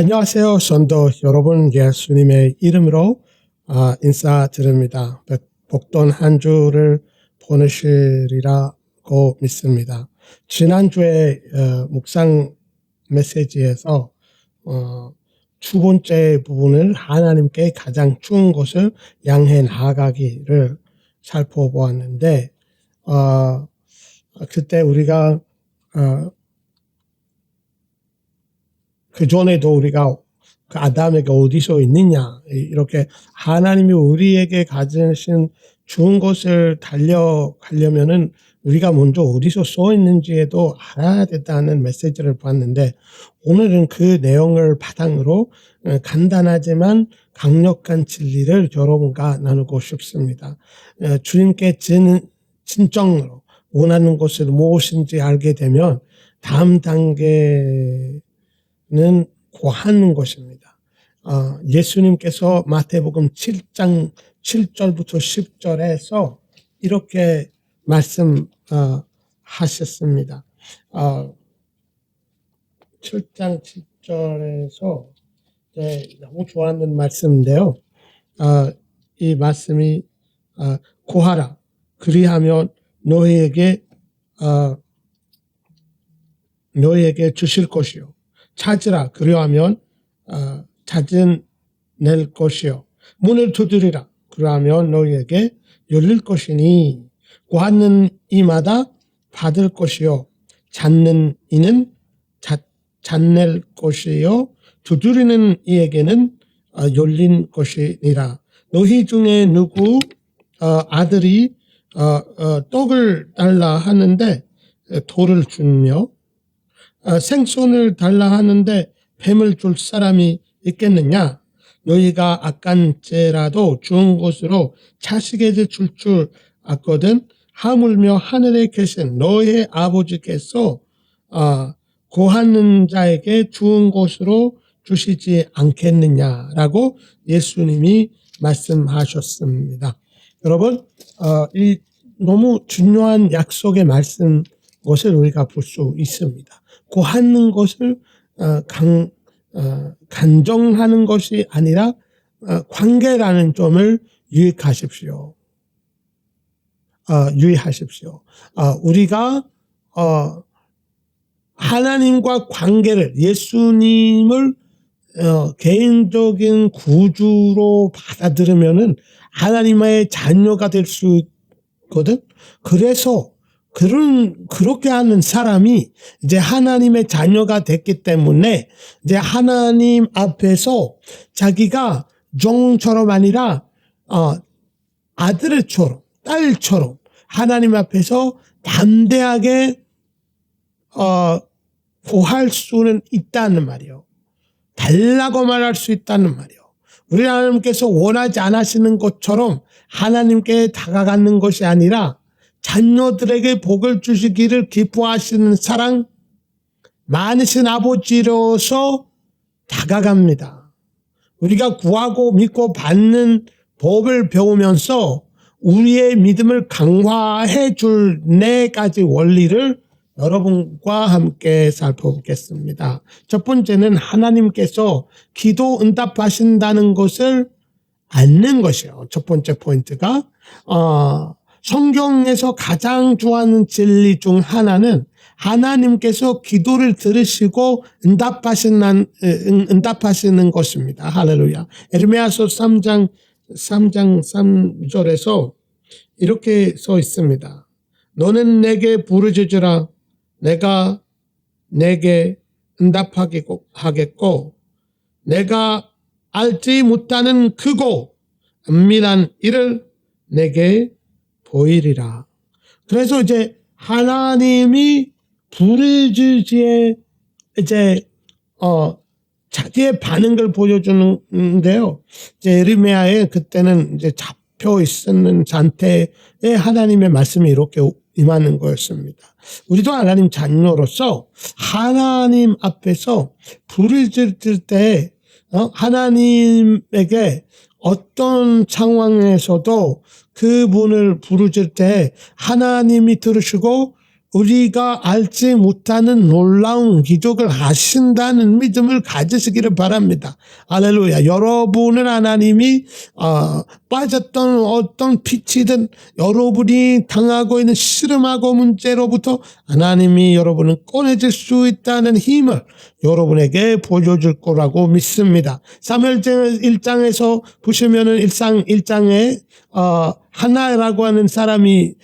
안녕하세요. 전도 여러분 예수님의 이름으로 아, 인사드립니다. 복돈 한 주를 보내시리라고 믿습니다. 지난주에 어, 묵상 메시지에서 어, 두 번째 부분을 하나님께 가장 좋은 것을 양해 나아가기를 살펴보았는데 어, 그때 우리가 어, 그 전에도 우리가 그 아담에게 어디서 있느냐 이렇게 하나님이 우리에게 가지신 좋은 것을 달려가려면은 우리가 먼저 어디서 써 있는지에도 알아야 된다는 메시지를 봤는데 오늘은 그 내용을 바탕으로 어, 간단하지만 강력한 진리를 여러분과 나누고 싶습니다. 어, 주님께 진, 진정으로 원하는 것을 무엇인지 알게 되면 다음 단계 는 구하는 것입니다. 어, 예수님께서 마태복음 7장 7절부터 10절에서 이렇게 말씀하셨습니다. 어, 7장 7절에서 너무 좋아하는 말씀인데요. 어, 이 말씀이 어, 구하라 그리하면 너희에게 어, 너희에게 주실 것이요 찾으라. 그리하면 어, 찾은 낼 것이요. 문을 두드리라. 그러하면 너희에게 열릴 것이니 구하는 이마다 받을 것이요. 찾는 이는 찾, 찾낼 것이요. 두드리는 이에게는 어, 열린 것이니라. 너희 중에 누구 어, 아들이 어, 어, 떡을 달라 하는데 돌을 주며 어, 생선을 달라 하는데 뱀을 줄 사람이 있겠느냐? 너희가 악간죄라도 좋은 것으로 자식에게 줄줄 알거든 하물며 하늘에 계신 너의 아버지께서 어, 고하는 자에게 좋은 것으로 주시지 않겠느냐라고 예수님이 말씀하셨습니다. 여러분, 어, 이 너무 중요한 약속의 말씀 것을 우리가 볼 수 있습니다. 고하는 것을 어, 강, 어, 간정하는 것이 아니라 어, 관계라는 점을 유익하십시오. 어, 유의하십시오. 어, 우리가 어, 하나님과 관계를 예수님을 어, 개인적인 구주로 받아들이면은 하나님의 자녀가 될 수 있거든. 그래서 그런 그렇게 하는 사람이 이제 하나님의 자녀가 됐기 때문에 이제 하나님 앞에서 자기가 종처럼 아니라 어, 아들처럼 딸처럼 하나님 앞에서 담대하게 어, 구할 수는 있다는 말이요. 달라고 말할 수 있다는 말이요. 우리 하나님께서 원하지 않으시는 것처럼 하나님께 다가가는 것이 아니라 자녀들에게 복을 주시기를 기뻐하시는 사랑 많으신 아버지로서 다가갑니다. 우리가 구하고 믿고 받는 법을 배우면서 우리의 믿음을 강화해 줄 네 가지 원리를 여러분과 함께 살펴보겠습니다. 첫 번째는 하나님께서 기도 응답하신다는 것을 않는 것이요. 첫 번째 포인트가 어, 성경에서 가장 좋아하는 진리 중 하나는 하나님께서 기도를 들으시고 응답하시는, 응답하시는 것입니다. 할렐루야. 에르메아서 3장, 3장 3절에서 이렇게 써 있습니다. 너는 내게 부르짖으라. 내가 내게 응답하겠고, 내가 알지 못하는 크고 은밀한 일을 내게 보이리라. 그래서 이제 하나님이 부르짖지에 이제 어 자기의 반응을 보여주는데요. 이제 에르메아의 그때는 이제 잡혀 있는 상태에 하나님의 말씀이 이렇게 임하는 거였습니다. 우리도 하나님 자녀로서 하나님 앞에서 부르짖을 때 어, 하나님에게 어떤 상황에서도 그분을 부르질 때 하나님이 들으시고 우리가 알지 못하는 놀라운 기적을 하신다는 믿음을 가지시기를 바랍니다. 할렐루야. 여러분은 하나님이 어, 빠졌던 어떤 빛이든 여러분이 당하고 있는 씨름하고 문제로부터 하나님이 여러분을 꺼내줄 수 있다는 힘을 여러분에게 보여줄 거라고 믿습니다. 3월 1장에서 보시면은 일상 1장에 어, 하나라고 하는 사람이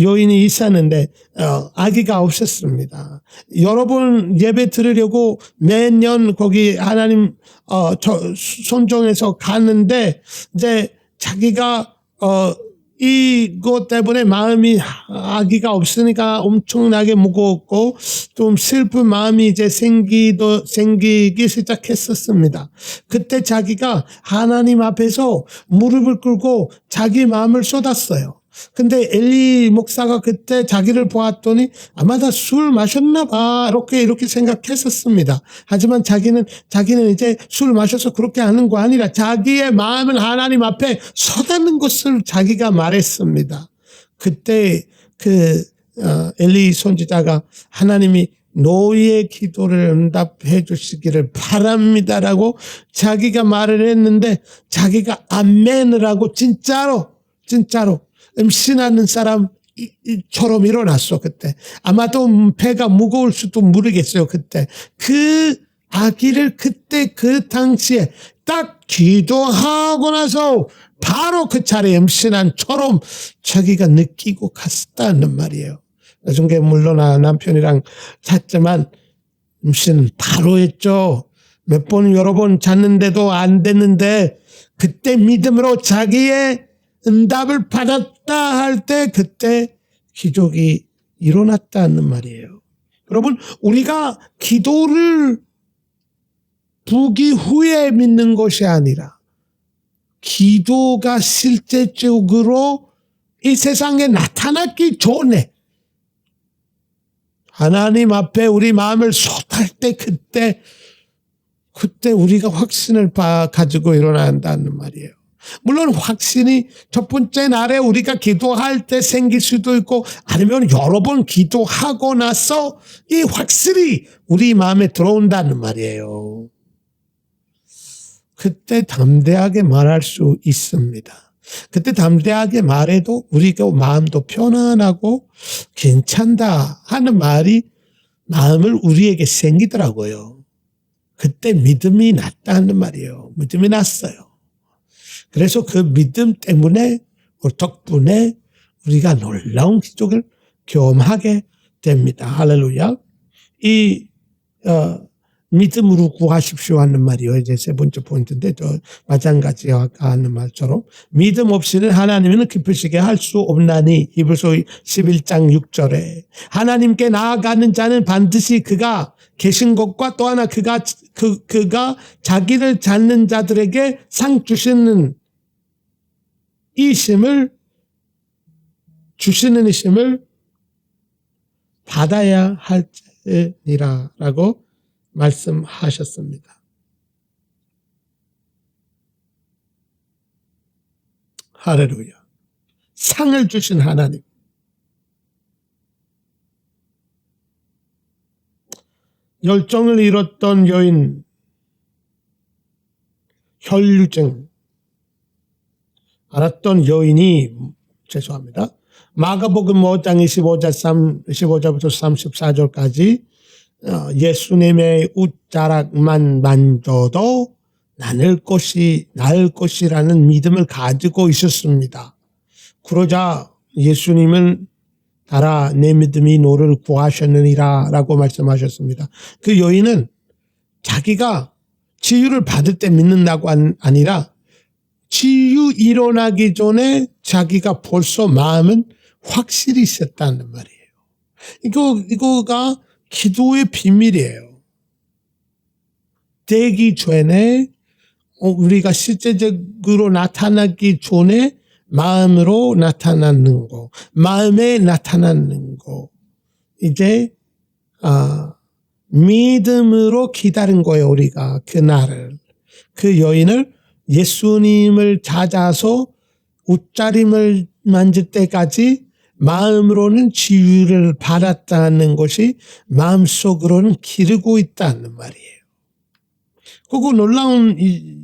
여인이 있었는데 어, 아기가 없었습니다. 여러분 예배 드리려고 매년 거기 하나님 어, 저, 손정에서 가는데 이제 자기가 어, 이것 때문에 마음이 아기가 없으니까 엄청나게 무거웠고 좀 슬픈 마음이 이제 생기도 생기기 시작했었습니다. 그때 자기가 하나님 앞에서 무릎을 꿇고 자기 마음을 쏟았어요. 근데 엘리 목사가 그때 자기를 보았더니 아마 다 술 마셨나 봐. 이렇게 이렇게 생각했었습니다. 하지만 자기는 자기는 이제 술 마셔서 그렇게 하는 거 아니라 자기의 마음을 하나님 앞에 서다는 것을 자기가 말했습니다. 그때 그 어, 엘리 선지자가 하나님이 너희의 기도를 응답해 주시기를 바랍니다라고 자기가 말을 했는데 자기가 아멘을 하고 진짜로 진짜로 음 신하는 사람 처럼 일어났어 그때 아마도 배가 무거울 수도 모르겠어요 그때 그 아기를 그때 그 당시에 딱 기도하고 나서 바로 그 자리에 음신한처럼 자기가 느끼고 갔다는 말이에요. 나중에 물론 남편이랑 잤지만 음신은 바로 했죠. 몇 번 여러 번 잤는데도 안 됐는데 그때 믿음으로 자기의 응답을 받았다 할 때 그때 기적이 일어났다는 말이에요. 여러분, 우리가 기도를 부기 후에 믿는 것이 아니라 기도가 실제적으로 이 세상에 나타났기 전에 하나님 앞에 우리 마음을 쏟을 때 그때 그때 우리가 확신을 가지고 일어난다는 말이에요. 물론 확신이 첫 번째 날에 우리가 기도할 때 생길 수도 있고 아니면 여러 번 기도하고 나서 이 확실히 우리 마음에 들어온다는 말이에요. 그때 담대하게 말할 수 있습니다. 그때 담대하게 말해도 우리가 마음도 편안하고 괜찮다 하는 말이 마음을 우리에게 생기더라고요. 그때 믿음이 났다는 말이에요. 믿음이 났어요. 그래서 그 믿음 때문에 덕분에 우리가 놀라운 기적을 경험하게 됩니다. 할렐루야. 이 어, 믿음으로 구하십시오 하는 말이요. 이제 세 번째 포인트인데 또 마찬가지 하는 말처럼 믿음 없이는 하나님은 기쁘시게 할 수 없나니 이불소 11장 6절에 하나님께 나아가는 자는 반드시 그가 계신 것과 또 하나 그가 그 그가 자기를 찾는 자들에게 상 주시는 이 힘을 주시는 힘을 받아야 할지니라라고 말씀하셨습니다. 하레루야. 상을 주신 하나님. 열정을 잃었던 여인, 혈류증, 알았던 여인이 죄송합니다. 마가복음 5장 25절 3, 15절부터 34절까지 어, 예수님의 웃자락만 만져도 나을 것이 나을 것이라는 믿음을 가지고 있었습니다. 그러자 예수님은 따라 내 믿음이 너를 구하셨느니라라고 말씀하셨습니다. 그 여인은 자기가 치유를 받을 때 믿는다고 아니라 치유 일어나기 전에 자기가 벌써 마음은 확실히 있었다는 말이에요. 이거, 이거가 기도의 비밀이에요. 되기 전에 어, 우리가 실제적으로 나타나기 전에 마음으로 나타나는 거, 마음에 나타나는 거, 이제 아, 믿음으로 기다린 거예요 우리가 그날을 그 여인을 예수님을 찾아서 옷자림을 만질 때까지 마음으로는 지유를 받았다는 것이 마음속으로는 기르고 있다는 말이에요. 그거 놀라운 이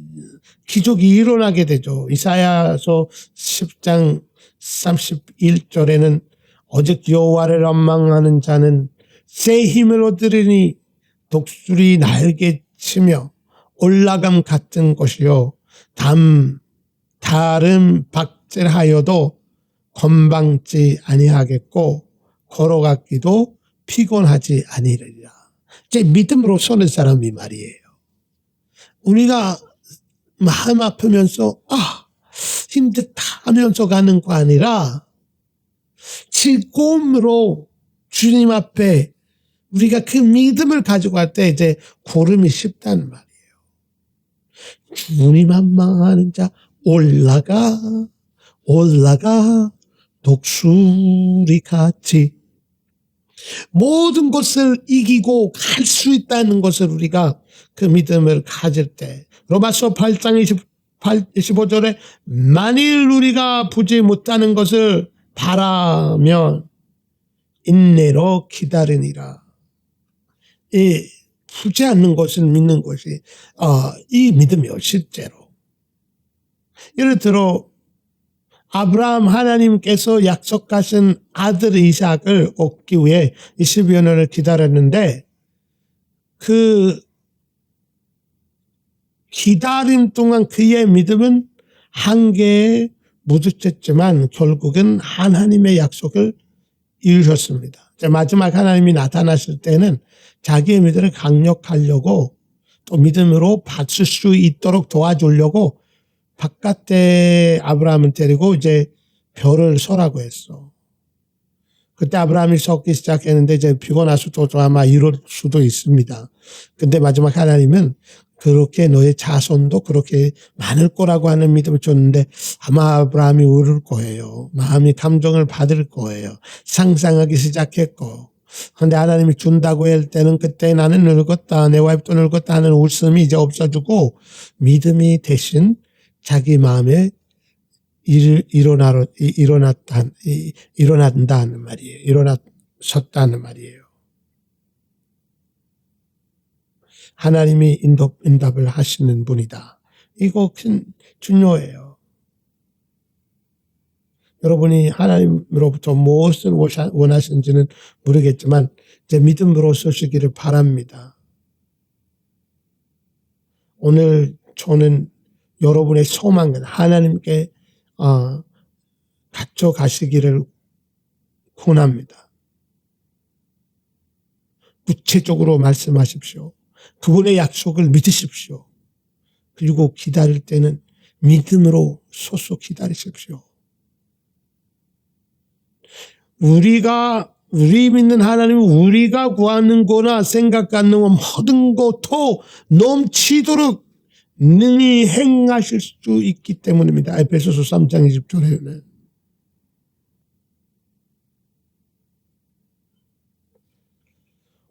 기적이 일어나게 되죠. 이사야서 10장 31절에는 오직 여호와를 원망하는 자는 새 힘을 얻으리니 독수리 날개 치며 올라감 같은 것이요 담 다른 박질하여도 건방지 아니하겠고 걸어갔기도 피곤하지 아니리라. 제 믿음으로 서는 사람이 말이에요. 우리가 마음 아프면서 아 힘들다 하면서 가는 거 아니라 즐거움으로 주님 앞에 우리가 그 믿음을 가지고 갈 때 이제 고름이 쉽다는 말이에요. 주님 한망하는 자 올라가 올라가 독수리 같이 모든 것을 이기고 갈 수 있다는 것을 우리가 그 믿음을 가질 때 로마서 8장 28, 25절에 만일 우리가 보지 못하는 것을 바라면 인내로 기다리니라. 이 보지 않는 것을 믿는 것이 어, 이 믿음이요 실제로. 예를 들어 아브라함 하나님께서 약속하신 아들 이삭을 얻기 위해 20여 년을 기다렸는데 그 기다림 동안 그의 믿음은 한계에 무드쳤지만 결국은 하나님의 약속을 이루셨습니다. 마지막 하나님이 나타났을 때는 자기의 믿음을 강력하려고 또 믿음으로 받을 수 있도록 도와주려고 바깥에 아브라함을 데리고 이제 별을 서라고 했어. 그때 아브라함이 섰기 시작했는데 이제 피곤해서 또 아마 이럴 수도 있습니다. 근데 마지막 하나님은 그렇게 너의 자손도 그렇게 많을 거라고 하는 믿음을 줬는데 아마 아브라함이 울을 거예요. 마음이 감정을 받을 거예요. 상상하기 시작했고. 근데 하나님이 준다고 할 때는 그때 나는 늙었다. 내 와이프도 늙었다 하는 웃음이 이제 없어지고 믿음이 대신 자기 마음에 일, 일어나, 일어났다, 일어난다는 말이에요. 일어났었다는 말이에요. 하나님이 인도, 응답을 하시는 분이다. 이거 큰 중요해요. 여러분이 하나님으로부터 무엇을 원하시는지는 모르겠지만 제 믿음으로 서시기를 바랍니다. 오늘 저는 여러분의 소망은 하나님께 어, 갖춰 가시기를 권합니다. 구체적으로 말씀하십시오. 그분의 약속을 믿으십시오. 그리고 기다릴 때는 믿음으로 소속 기다리십시오. 우리가 우리 믿는 하나님은 우리가 구하는 거나 생각하는 것 모든 것도 넘치도록 능히 행하실 수 있기 때문입니다. 에베소서 3장 20절에는.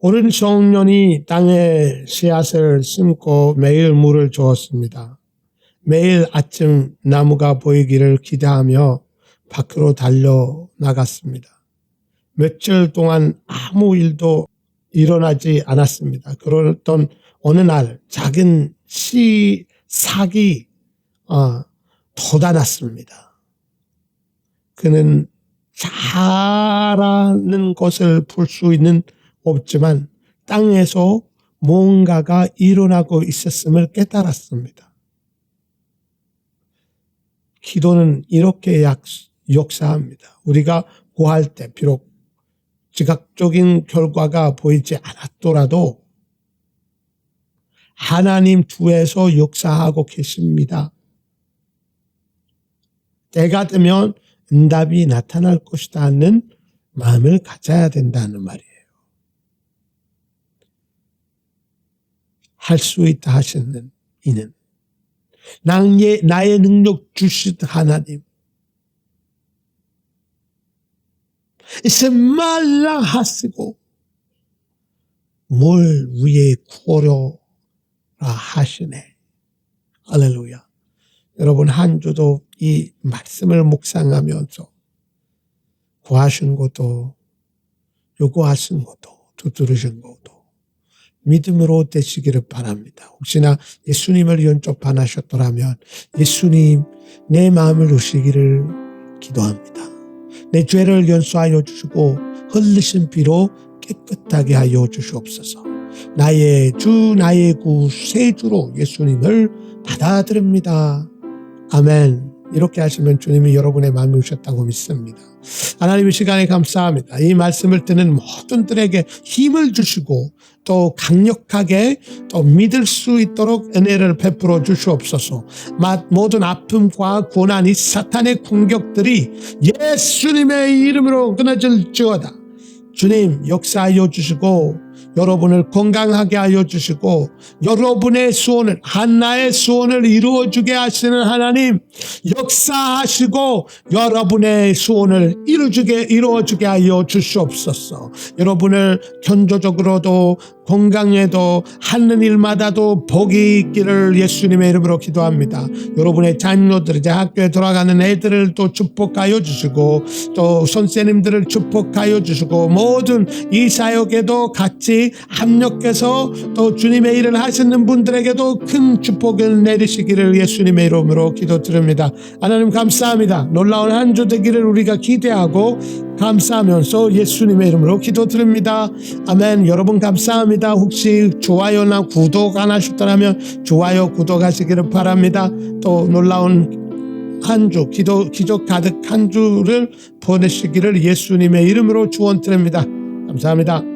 어린 청년이 땅에 씨앗을 심고 매일 물을 주었습니다. 매일 아침 나무가 보이기를 기대하며 밖으로 달려 나갔습니다. 며칠 동안 아무 일도 일어나지 않았습니다. 그러던 어느 날 작은 씨 사기 어, 돋아났습니다. 그는 잘하는 것을 볼수 있는 없지만 땅에서 뭔가가 일어나고 있었음을 깨달았습니다. 기도는 이렇게 약, 역사합니다. 우리가 구할 때 비록 지각적인 결과가 보이지 않았더라도 하나님 두에서 역사하고 계십니다. 때가 되면 응답이 나타날 것이다 하는 마음을 가져야 된다는 말이에요. 할 수 있다 하시는 이는 나의, 나의 능력 주신 하나님 이제 말라 하시고 물 위에 구려 하시네. 할렐루야. 여러분 한 주도 이 말씀을 묵상하면서 구하신 것도 요구하신 것도 두드리신 것도 믿음으로 되시기를 바랍니다. 혹시나 예수님을 영접하셨더라면 예수님 내 마음을 주시기를 기도합니다. 내 죄를 연수하여 주시고 흘리신 피로 깨끗하게 하여 주시옵소서. 나의 주 나의 구새 주로 예수님을 받아들입니다. 아멘. 이렇게 하시면 주님이 여러분의 마음에 오셨다고 믿습니다. 하나님 이 시간에 감사합니다. 이 말씀을 듣는 모든 들에게 힘을 주시고 또 강력하게 또 믿을 수 있도록 은혜를 베풀어 주시옵소서. 마- 모든 아픔과 고난이 사탄의 공격들이 예수님의 이름으로 끊어질지어다. 주님 역사하여 주시고 여러분을 건강하게 하여 주시고 여러분의 소원을 한나의 소원을 이루어 주게 하시는 하나님 역사하시고 여러분의 소원을 이루 주게 이루어 주게 하여 주시옵소서. 여러분을 견조적으로도 건강에도 하는 일마다도 복이 있기를 예수님의 이름으로 기도합니다. 여러분의 자녀들 이제 학교에 돌아가는 애들을 또 축복하여 주시고 또 선생님들을 축복하여 주시고 모든 이 사역에도 같이 합력해서 또 주님의 일을 하시는 분들에게도 큰 축복을 내리시기를 예수님의 이름으로 기도드립니다. 하나님 감사합니다. 놀라운 한 주 되기를 우리가 기대하고 감사하면서 예수님의 이름으로 기도드립니다. 아멘. 여러분 감사합니다. 혹시 좋아요나 구독 안 하셨다면 좋아요 구독하시기를 바랍니다. 또 놀라운 한 주, 기도, 기적 가득 한 주를 보내시기를 예수님의 이름으로 축원드립니다. 감사합니다.